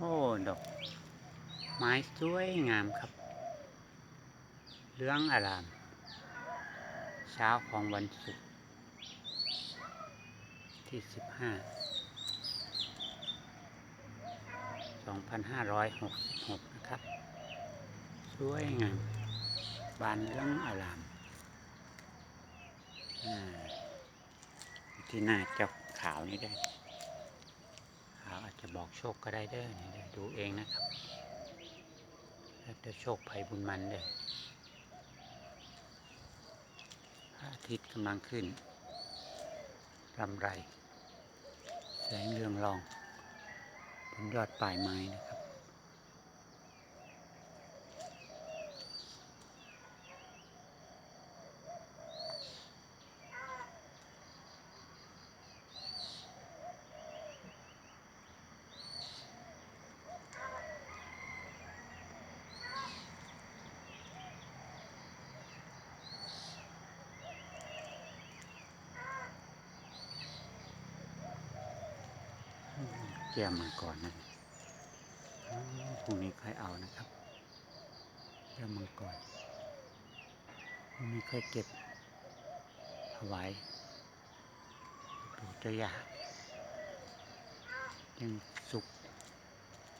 โอ้ดอกไม้สวยงามครับเหลืองอาราม เช้าของวันศุกร์ที่สิบห้าสองพันห้าร้อยหกสิบหกนะครับ สวยงามบานเหลืองอารามที่หน้าเจ้าขาวนี่ได้ อาจจะบอกโชคก็ได้เด้อนี่ดูเองนะครับแล้วจะโชคภัยบุญมันเด้อพระอาทิตย์กำลังขึ้นรำไร แสงเรืองรองบนยอดปลายไม้นะ ก้มมาก่อนนะพรุ่งนี้ค่อยเอานะครับแก้มมังกรพรุ่งนี้ค่อยเก็บถวายปู่เจ้ายายังสุก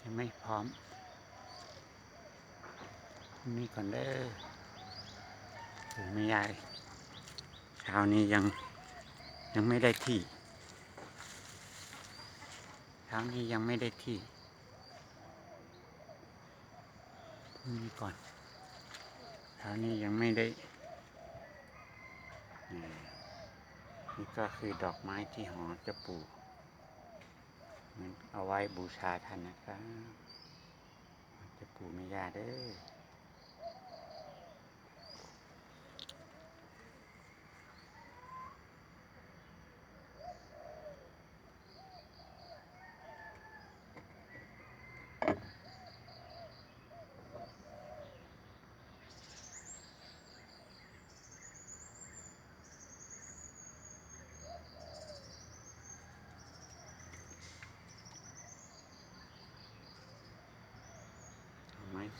ยังไม่พร้อมพรุ่งนี้ก่อนเด้อปู่ไม่ยายเช้านี้ยังยังไม่ได้ที่ ช้านี้ยังไม่ได้ที่พรุ่งนี้ก่อนเช้านี้ยังไม่ได้นี่นี่ก็คือดอกไม้ที่หอจะปลูกมันเอาไว้บูชาท่านนะครับ จะปลูกไม่ยากเด้อ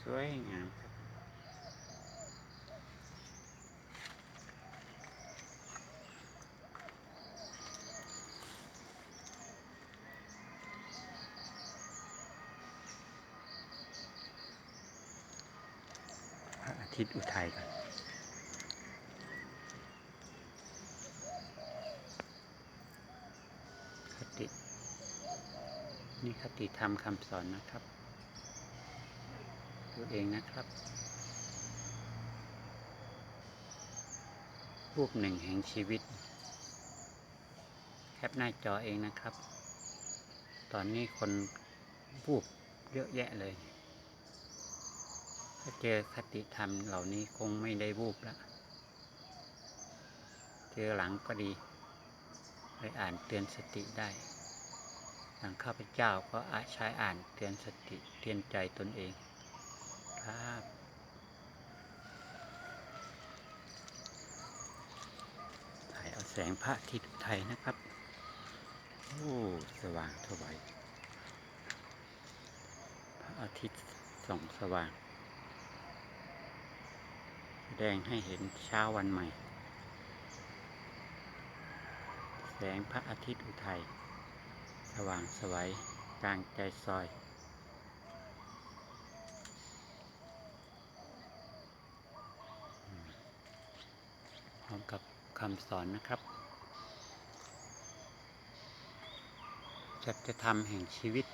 สวยงามครับพระอาทิตย์อุทัยก่อนคตินี่คติธรรมคำสอนนะครับ ตัวเองนะครับ รูปหนึ่งแห่งชีวิต แคปหน้าจอเองนะครับ ตอนนี้คนรูปเยอะแยะเลย ถ้าเจอคติธรรมเหล่านี้คงไม่ได้รูปแล้วเจอหลังก็ดีไปอ่านเตือนสติได้หลังข้าพเจ้าก็อาจใช้อ่านเตือนสติเตือนใจตนเอง ครับ ถ่ายเอาแสงพระอาทิตย์อุทัยนะครับ โอ้ สว่างสวยพระอาทิตย์ส่องสว่าง แสดงให้เห็นเช้าวันใหม่ แสงพระอาทิตย์อุทัย สว่างสวยกลางใจซอย พร้อมกับ คำสอนนะครับจัจะทำแห่งชีวิต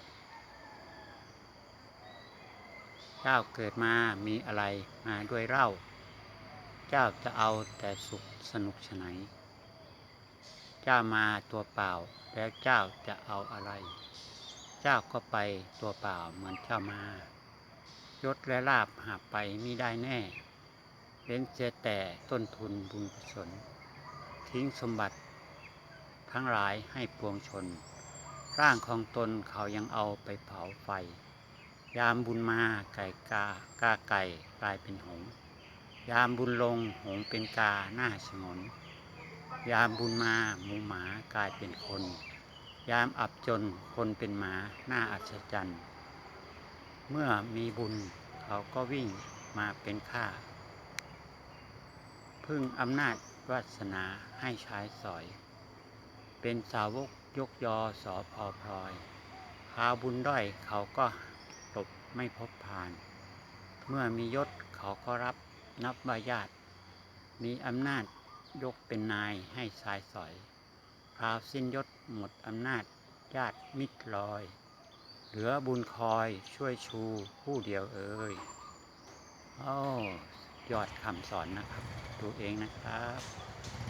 เจ้าเกิดมามีอะไรมาด้วยเล่า เจ้าจะเอาแต่สุขสนุกฉไหน เจ้ามาตัวเปล่าแล้วเจ้าจะเอาอะไร เจ้าก็ไปตัวเปล่าเหมือนเจ้ามายศและลาบหาไปมิได้แน่เว้นเสียแต่ต้นทุนบุญกุศล ทิ้งสมบัติ ทั้งหลายให้ปวงชน ร่างของตนเขายังเอาไปเผาไฟ ยามบุญมาไก่กากาไก่กลายเป็นหงส์ยามบุญลงหงส์เป็นกาหน้าฉงน ยามบุญมาหมูหมากลายเป็นคน ยามอับจนคนเป็นหมาหน้าอัศจรรย์ เมื่อมีบุญเขาก็วิ่งมาเป็นข้าพึ่งอำนาจ วาสนาให้ใช้สอย เป็นสาวกยกยอสอพอพลอยพาบุญด้อยเขาก็หลบไม่พบผ่าน เมื่อมียศเขาก็รับนับว่าญาติ มีอำนาจยกเป็นนายให้ชายสอยพราวสิ้นยศหมดอำนาจญาติมิตรลอย เหลือบุญคอยช่วยชูผู้เดียวเอ่ยโอ้ ยอดคำสอนนะครับ ดูเองนะครับ